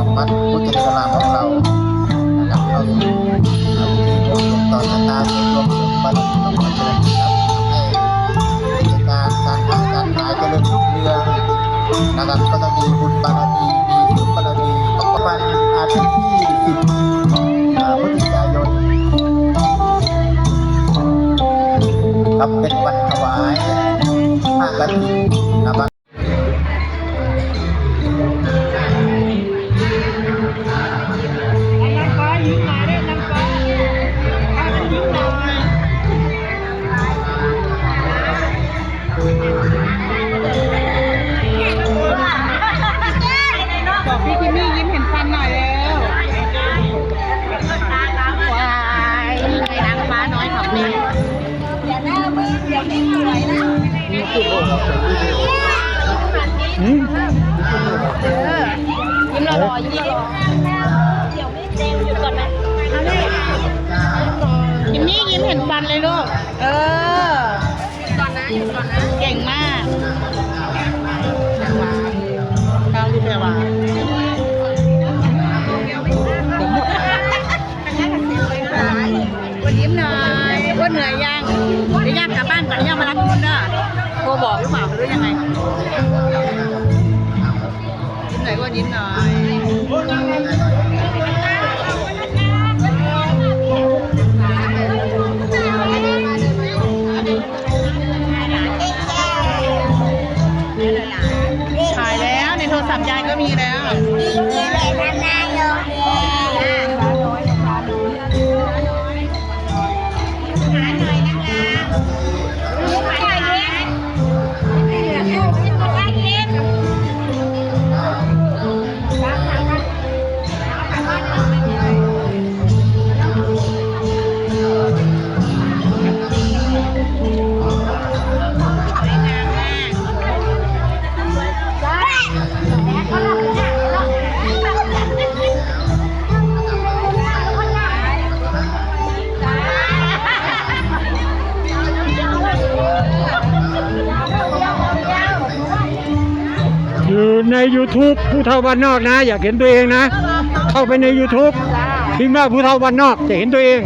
ของวัดพุทธศาสนาของเรานะครับเข้าสู่ตอนชะตาเกิดร่วมบารของพระเจ้าครับให้กิจการการค้าการขายเจริญรุ่งเรืองนะครับก็ต้องมีบุญบารมีมีบุญบารมีของวันอาทิตย์ที่สิบพฤศจิกายนครับเป็นวันถวายผ้ากฐิน ยิ้มรอๆยิ้มรอๆยิมมี่ยิ้มเห็นฟันเลยลูก เออก่อนนะหยุดก่อนนะ เก่งมากก้าวที่แปลว่าวันยิ้มหน่อยว่าเหนื่อยยังเดี๋ยวย่ากลับบ้านก่อนย่ามารับ คุณเด้อโทรบอกหรือเปล่าหรือยังไงยิ้มหน่อยว่ายิ้มหน่อยถ่ายแล้วในโทรศัพท์ยายก็มีแล้ว อใน YouTube ผู้เท่าบ้านนอกนะ อยากเห็นตัวเองนะ เข้าไปใน YouTube พิมพ์ว่าผู้เท่าบ้านนอกจะเห็นตัวเอง